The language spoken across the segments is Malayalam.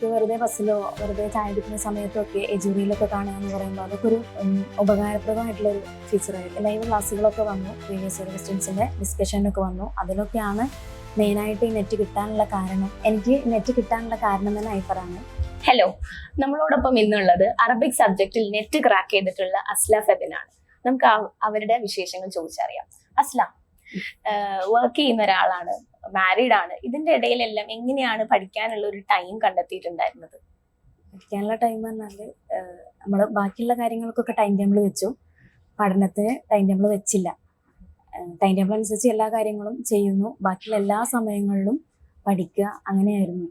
വെറുതെ ബസ്സിലോ വെറുതെ ചായ കുടിക്കുന്ന സമയത്തൊക്കെ എജുറിയിലൊക്കെ കാണുക എന്ന് പറയുമ്പോൾ അതൊക്കെ ഒരു ഉപകാരപ്രദമായിട്ടുള്ള ഒരു ഫീച്ചറായിരുന്നു ലൈവ് ക്ലാസ്സുകളൊക്കെ വന്നു പ്രീവിയസ് ഇയർ ക്വസ്റ്റ്യൻസിന്റെ ഡിസ്കഷനൊക്കെ വന്നു. അതിലൊക്കെയാണ് മെയിനായിട്ട് ഈ നെറ്റ് കിട്ടാനുള്ള കാരണം. എനിക്ക് നെറ്റ് കിട്ടാനുള്ള കാരണം തന്നെ ഐഫറാണ് ഹലോ നമ്മളോടൊപ്പം ഇന്നുള്ളത് അറബിക് സബ്ജക്റ്റിൽ നെറ്റ് ക്രാക്ക് ചെയ്തിട്ടുള്ള അസ്ല ഫെബിനാണ് നമുക്ക് അവരുടെ വിശേഷങ്ങൾ ചോദിച്ചറിയാം. അസ്ല വർക്ക് ചെയ്യുന്ന ഒരാളാണ്. മാരീഡ് ആണ്. ഇതിന്റെ ഇടയിലെല്ലാം എങ്ങനെയാണ് പഠിക്കാനുള്ള ഒരു ടൈം കണ്ടെത്തിയിട്ടുണ്ടായിരുന്നത്? പഠിക്കാനുള്ള ടൈം പറഞ്ഞാൽ നമ്മൾ ബാക്കിയുള്ള കാര്യങ്ങൾക്കൊക്കെ ടൈം ടേബിൾ വെച്ചു. പഠനത്തിന് ടൈം ടേബിൾ വെച്ചില്ല. ടൈം ടേബിൾ അനുസരിച്ച് എല്ലാ കാര്യങ്ങളും ചെയ്യുന്നു. ബാക്കിയുള്ള എല്ലാ സമയങ്ങളിലും പഠിക്കുക അങ്ങനെയായിരുന്നു.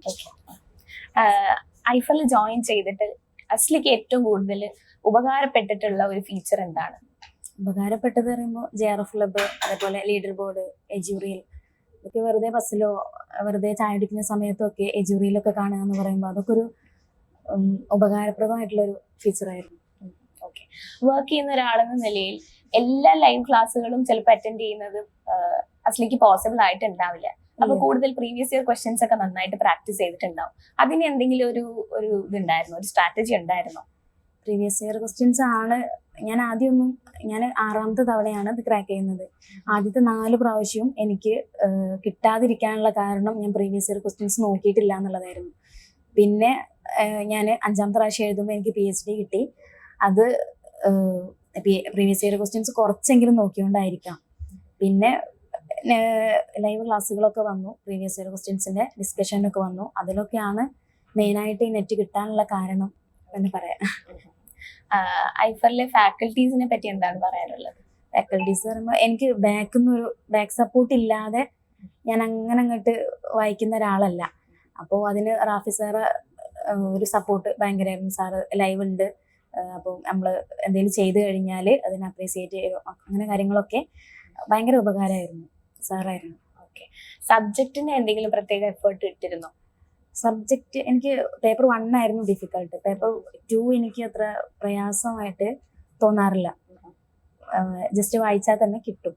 ഐഫൽ ജോയിൻ ചെയ്തിട്ട് അസ്ലിക്ക് ഏറ്റവും കൂടുതൽ ഉപകാരപ്പെട്ടിട്ടുള്ള ഒരു ഫീച്ചർ എന്താണ്? ഉപകാരപ്പെട്ടത് പറയുമ്പോൾ ജെ ആർ എഫ് ക്ലബ്ബ് അതേപോലെ ലീഡർ ബോർഡ് എജുറിയൽ ഇതൊക്കെ വെറുതെ ബസ്സിലോ വെറുതെ ചായ അടിക്കുന്ന സമയത്തൊക്കെ എജുറിയിലൊക്കെ കാണുക എന്ന് പറയുമ്പോൾ അതൊക്കെ ഒരു ഉപകാരപ്രദമായിട്ടുള്ള ഒരു ഫീച്ചറായിരുന്നു ഓക്കെ വർക്ക് ചെയ്യുന്ന ഒരാളെന്ന നിലയിൽ എല്ലാ ലൈവ് ക്ലാസ്സുകളും ചിലപ്പോൾ അറ്റൻഡ് ചെയ്യുന്നത് അസിലേക്ക് അസ്ലിക്ക് പോസിബിൾ ആയിട്ട് ഉണ്ടാവില്ല അപ്പൊ കൂടുതൽ പ്രീവിയസ് ഇയർ ക്വസ്റ്റ്യൻസ് ഒക്കെ നന്നായിട്ട് പ്രാക്ടീസ് ചെയ്തിട്ടുണ്ടാവും. അതിന് എന്തെങ്കിലും ഒരു ഒരു ഇതുണ്ടായിരുന്നോ? ഒരു സ്ട്രാറ്റജി ഉണ്ടായിരുന്നോ? പ്രീവിയസ് ഇയർ ക്വസ്റ്റ്യൻസ് ആണ് ഞാൻ ആദ്യമൊന്നും ഞാൻ ആറാമത്തെ തവണയാണ് ഇത് ക്രാക്ക് ചെയ്യുന്നത്. ആദ്യത്തെ നാല് പ്രാവശ്യവും എനിക്ക് കിട്ടാതിരിക്കാനുള്ള കാരണം ഞാൻ പ്രീവിയസ് ഇയർ ക്വസ്റ്റ്യൻസ് നോക്കിയിട്ടില്ല എന്നുള്ളതായിരുന്നു. പിന്നെ ഞാൻ അഞ്ചാമത്തെ പ്രാവശ്യം എഴുതുമ്പോൾ എനിക്ക് പി എച്ച് ഡി കിട്ടി അത് പ്രീവിയസ് ഇയർ ക്വസ്റ്റ്യൻസ് കുറച്ചെങ്കിലും നോക്കിയോണ്ടായിരിക്കാം പിന്നെ ലൈവ് ക്ലാസ്സുകളൊക്കെ വന്നു. പ്രീവിയസ് ഇയർ ക്വസ്റ്റ്യൻസിന്റെ ഡിസ്കഷനൊക്കെ വന്നു. അതിലൊക്കെയാണ് മെയിനായിട്ട് ഈ നെറ്റ് കിട്ടാനുള്ള കാരണം എന്ന് പറയാം. ഐഫറിലെ ഫാക്കൽറ്റീസിനെ പറ്റി എന്താണ് പറയാനുള്ളത്? ഫാക്കൽറ്റീസ് പറയുമ്പോൾ എനിക്ക് ബാക്കിൽ ഒരു ബാക്ക് സപ്പോർട്ട് ഇല്ലാതെ ഞാൻ അങ്ങനെ അങ്ങോട്ട് വായിക്കുന്ന ഒരാളല്ല. അപ്പോൾ അതിന് റാഫി സാറ് ഒരു സപ്പോർട്ട് ഭയങ്കരമായിരുന്നു സാറ് ലൈവ് ഉണ്ട്. അപ്പോൾ നമ്മൾ എന്തെങ്കിലും ചെയ്തു കഴിഞ്ഞാൽ അതിനെ അപ്രീസിയേറ്റ് ചെയ്യും. അങ്ങനെ കാര്യങ്ങളൊക്കെ ഭയങ്കര ഉപകാരമായിരുന്നു സാറായിരുന്നു. ഓക്കെ സബ്ജക്റ്റിന് എന്തെങ്കിലും പ്രത്യേക എഫേർട്ട് ഇട്ടിരുന്നോ? സബ്ജക്റ്റ് എനിക്ക് പേപ്പർ വൺ ആയിരുന്നു ഡിഫിക്കൾട്ട് പേപ്പർ ടു എനിക്ക് അത്ര പ്രയാസമായിട്ട് തോന്നാറില്ല. ജസ്റ്റ് വായിച്ചാൽ തന്നെ കിട്ടും.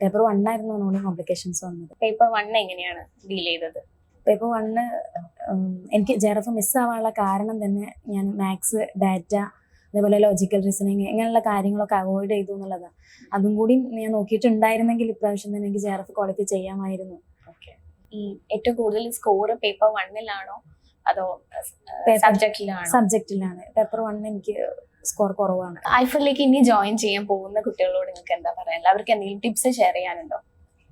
പേപ്പർ വൺ ആയിരുന്നു ഒന്നുകൂടി കോംപ്ലിക്കേഷൻസ് വന്നത്. പേപ്പർ വൺ എങ്ങനെയാണ് ഡീൽ ചെയ്തത്? പേപ്പർ വണ്ണ് എനിക്ക് ജെറഫ് മിസ്സാവാനുള്ള കാരണം തന്നെ ഞാൻ മാത്സ് ഡാറ്റ അതേപോലെ ലോജിക്കൽ റീസണിങ് ഇങ്ങനെയുള്ള കാര്യങ്ങളൊക്കെ അവോയ്ഡ് ചെയ്തു എന്നുള്ളതാണ്. അതും കൂടി ഞാൻ നോക്കിയിട്ടുണ്ടായിരുന്നെങ്കിൽ ഇപ്രാവശ്യം തന്നെ എനിക്ക് ജെറഫ് ക്വാളിഫൈ ചെയ്യാമായിരുന്നു. ഈ ഏറ്റവും കൂടുതൽ സ്കോർ പേപ്പർ വണ്ണിലാണോ അതോ സബ്ജക്റ്റിലാണോ സബ്ജക്റ്റിലാണ് പേപ്പർ വണ്ണിൽ എനിക്ക് സ്കോർ കുറവാണ്. ഐഫിലേക്ക് ഇനി ജോയിൻ ചെയ്യാൻ പോകുന്ന കുട്ടികളോട് നിങ്ങൾക്ക് എന്താ പറയാനുള്ളത്? അവർക്ക് എന്തെങ്കിലും ടിപ്സ് ഷെയർ ചെയ്യാനുണ്ടോ?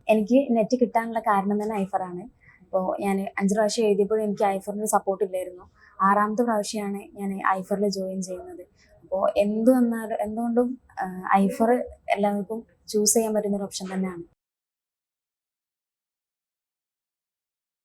എനിക്ക് നെറ്റ് കിട്ടാനുള്ള കാരണം തന്നെ ഐഫറാണ് അപ്പോൾ ഞാൻ അഞ്ച് പ്രാവശ്യം എഴുതിയപ്പോഴും എനിക്ക് ഐഫറിന് സപ്പോർട്ട് ഇല്ലായിരുന്നു. ആറാമത്തെ പ്രാവശ്യമാണ് ഞാൻ ഐഫറിൽ ജോയിൻ ചെയ്യുന്നത്. അപ്പോൾ എന്ത് വന്നാലും എന്തുകൊണ്ടും ഐഫർ എല്ലാവർക്കും ചൂസ് ചെയ്യാൻ പറ്റുന്ന ഒരു ഓപ്ഷൻ തന്നെയാണ്.